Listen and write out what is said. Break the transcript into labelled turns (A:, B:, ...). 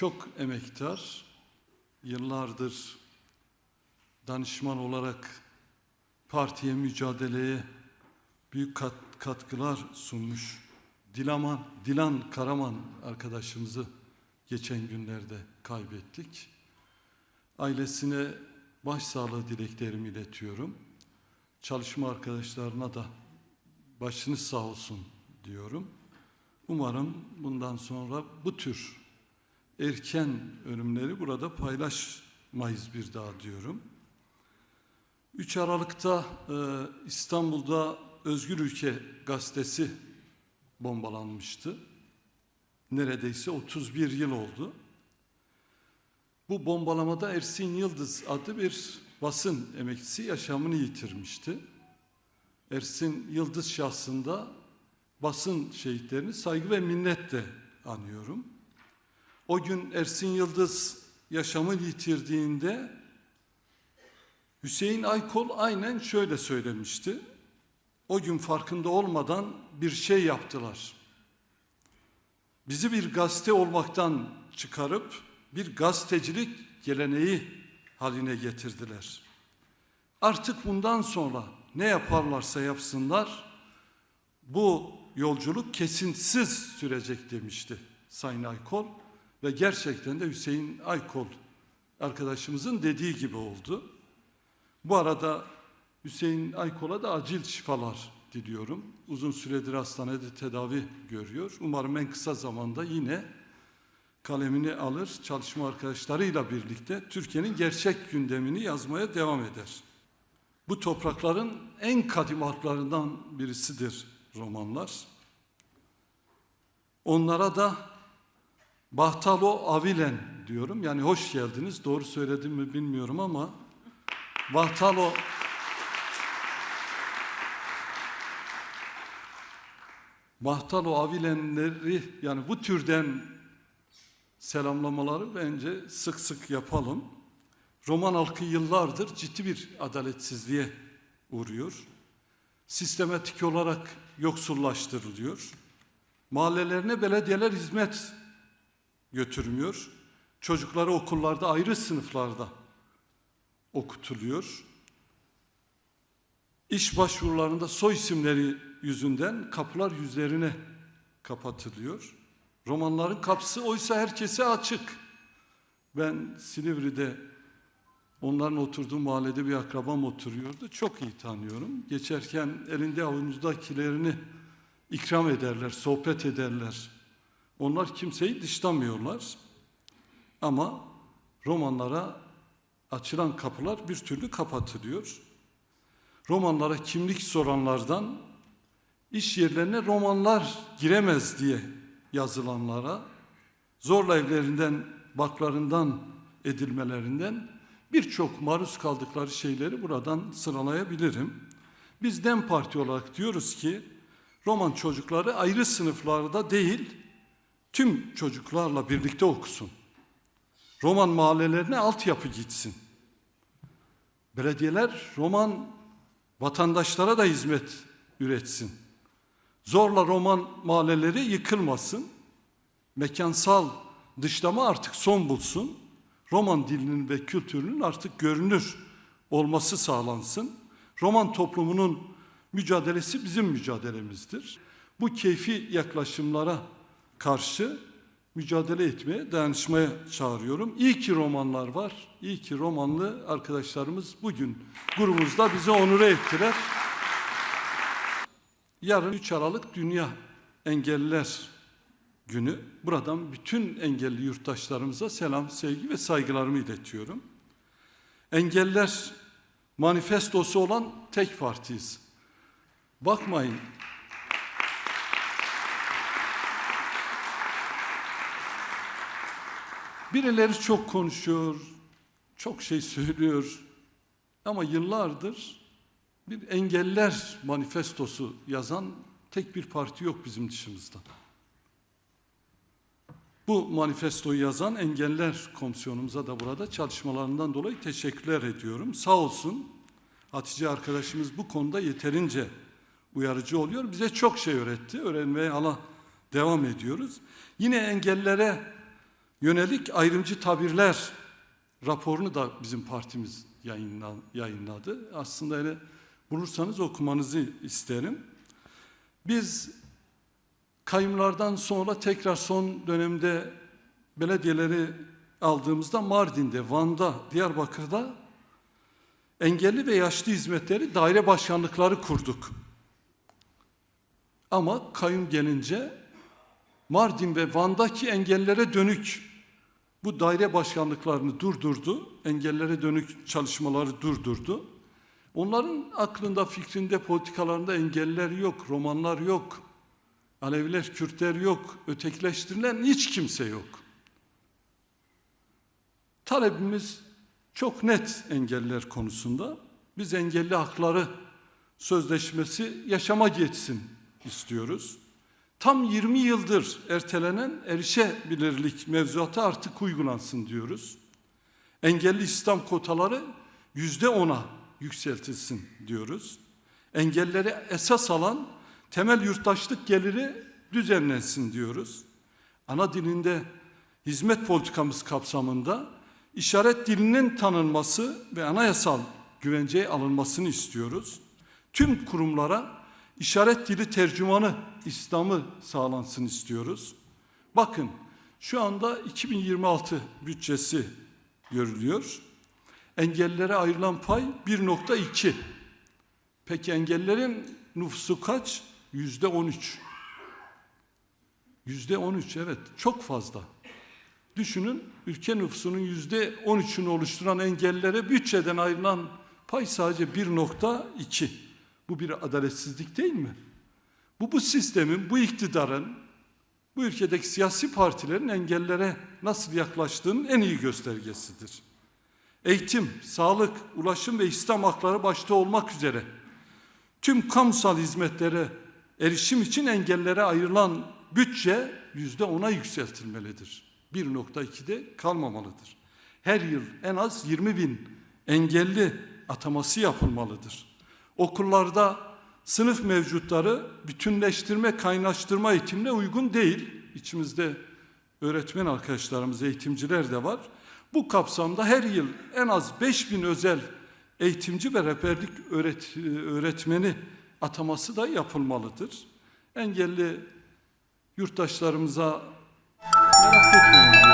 A: Çok emektar, yıllardır danışman olarak partiye mücadeleye büyük kat- katkılar sunmuş Dilaman, Dilan Karaman arkadaşımızı geçen günlerde kaybettik. Ailesine başsağlığı dileklerimi iletiyorum. Çalışma arkadaşlarına da başınız sağ olsun diyorum. Umarım bundan sonra bu tür erken ölümleri burada paylaşmayız bir daha diyorum. 3 Aralık'ta e, İstanbul'da Özgür Ülke gazetesi bombalanmıştı. Neredeyse 31 yıl oldu. Bu bombalamada Ersin Yıldız adlı bir basın emekçisi yaşamını yitirmişti. Ersin Yıldız şahsında basın şehitlerini saygı ve minnetle anıyorum. O gün Ersin Yıldız yaşamını yitirdiğinde Hüseyin Aykol aynen şöyle söylemişti. O gün farkında olmadan bir şey yaptılar. Bizi bir gazete olmaktan çıkarıp bir gazetecilik geleneği haline getirdiler. Artık bundan sonra ne yaparlarsa yapsınlar bu yolculuk kesintisiz sürecek demişti Sayın Aykol ve gerçekten de Hüseyin Aykol arkadaşımızın dediği gibi oldu. Bu arada Hüseyin Aykol'a da acil şifalar diliyorum. Uzun süredir hastanede tedavi görüyor. Umarım en kısa zamanda yine kalemini alır, çalışma arkadaşlarıyla birlikte Türkiye'nin gerçek gündemini yazmaya devam eder. Bu toprakların en kadim harflerinden birisidir romanlar. Onlara da Bahtalo Avilen diyorum. Yani hoş geldiniz. Doğru söyledim mi bilmiyorum ama Bahtalo Bahtalo Avilenleri yani bu türden selamlamaları bence sık sık yapalım. Roman halkı yıllardır ciddi bir adaletsizliğe uğruyor. Sistematik olarak yoksullaştırılıyor. Mahallelerine belediyeler hizmet götürmüyor. Çocukları okullarda ayrı sınıflarda okutuluyor. İş başvurularında soy isimleri yüzünden kapılar yüzlerine kapatılıyor. Romanların kapısı oysa herkese açık. Ben Silivri'de onların oturduğu mahallede bir akrabam oturuyordu. Çok iyi tanıyorum. Geçerken elinde avunuzdakilerini ikram ederler, sohbet ederler. Onlar kimseyi dışlamıyorlar. Ama romanlara açılan kapılar bir türlü kapatılıyor. Romanlara kimlik soranlardan iş yerlerine romanlar giremez diye yazılanlara zorla evlerinden, baklarından edilmelerinden birçok maruz kaldıkları şeyleri buradan sıralayabilirim. Biz DEM Parti olarak diyoruz ki roman çocukları ayrı sınıflarda değil tüm çocuklarla birlikte okusun. Roman mahallelerine altyapı gitsin. Belediyeler roman vatandaşlara da hizmet üretsin. Zorla roman mahalleleri yıkılmasın. Mekansal dışlama artık son bulsun. Roman dilinin ve kültürünün artık görünür olması sağlansın. Roman toplumunun mücadelesi bizim mücadelemizdir. Bu keyfi yaklaşımlara karşı mücadele etmeye, dayanışmaya çağırıyorum. İyi ki romanlar var. İyi ki romanlı arkadaşlarımız bugün grubumuzda bizi onure ettiler. Yarın 3 Aralık Dünya Engelliler Günü. Buradan bütün engelli yurttaşlarımıza selam, sevgi ve saygılarımı iletiyorum. Engeller manifestosu olan tek partiyiz. Bakmayın Birileri çok konuşuyor, çok şey söylüyor. Ama yıllardır bir engeller manifestosu yazan tek bir parti yok bizim dışımızda. Bu manifestoyu yazan engeller komisyonumuza da burada çalışmalarından dolayı teşekkürler ediyorum. Sağ olsun Hatice arkadaşımız bu konuda yeterince uyarıcı oluyor. Bize çok şey öğretti. Öğrenmeye hala devam ediyoruz. Yine engellere yönelik ayrımcı tabirler raporunu da bizim partimiz yayınla, yayınladı. Aslında öyle bulursanız okumanızı isterim. Biz kayımlardan sonra tekrar son dönemde belediyeleri aldığımızda Mardin'de, Van'da, Diyarbakır'da engelli ve yaşlı hizmetleri daire başkanlıkları kurduk. Ama kayyum gelince Mardin ve Van'daki engellere dönük bu daire başkanlıklarını durdurdu. Engellere dönük çalışmaları durdurdu. Onların aklında, fikrinde, politikalarında engelliler yok, romanlar yok. Aleviler, Kürtler yok, ötekileştirilen hiç kimse yok. Talebimiz çok net engelliler konusunda. Biz engelli hakları sözleşmesi yaşama geçsin istiyoruz. Tam 20 yıldır ertelenen erişebilirlik mevzuatı artık uygulansın diyoruz. Engelli İslam kotaları yüzde ona yükseltilsin diyoruz. Engelleri esas alan temel yurttaşlık geliri düzenlensin diyoruz. Ana dilinde hizmet politikamız kapsamında işaret dilinin tanınması ve anayasal güvenceye alınmasını istiyoruz. Tüm kurumlara işaret dili tercümanı İslam'ı sağlansın istiyoruz. Bakın şu anda 2026 bütçesi görülüyor. Engellilere ayrılan pay 1.2. Peki engellerin nüfusu kaç? Yüzde 13. Yüzde 13 evet çok fazla. Düşünün ülke nüfusunun yüzde 13'ünü oluşturan engellilere bütçeden ayrılan pay sadece 1.2. Bu bir adaletsizlik değil mi? Bu bu sistemin, bu iktidarın, bu ülkedeki siyasi partilerin engellere nasıl yaklaştığının en iyi göstergesidir. Eğitim, sağlık, ulaşım ve İslam hakları başta olmak üzere tüm kamusal hizmetlere erişim için engellere ayrılan bütçe yüzde ona yükseltilmelidir. 1.2'de kalmamalıdır. Her yıl en az 20 bin engelli ataması yapılmalıdır. Okullarda sınıf mevcutları bütünleştirme, kaynaştırma eğitimine uygun değil. İçimizde öğretmen arkadaşlarımız, eğitimciler de var. Bu kapsamda her yıl en az 5 bin özel eğitimci ve rehberlik öğret öğretmeni ataması da yapılmalıdır. Engelli yurttaşlarımıza merak etmeyin.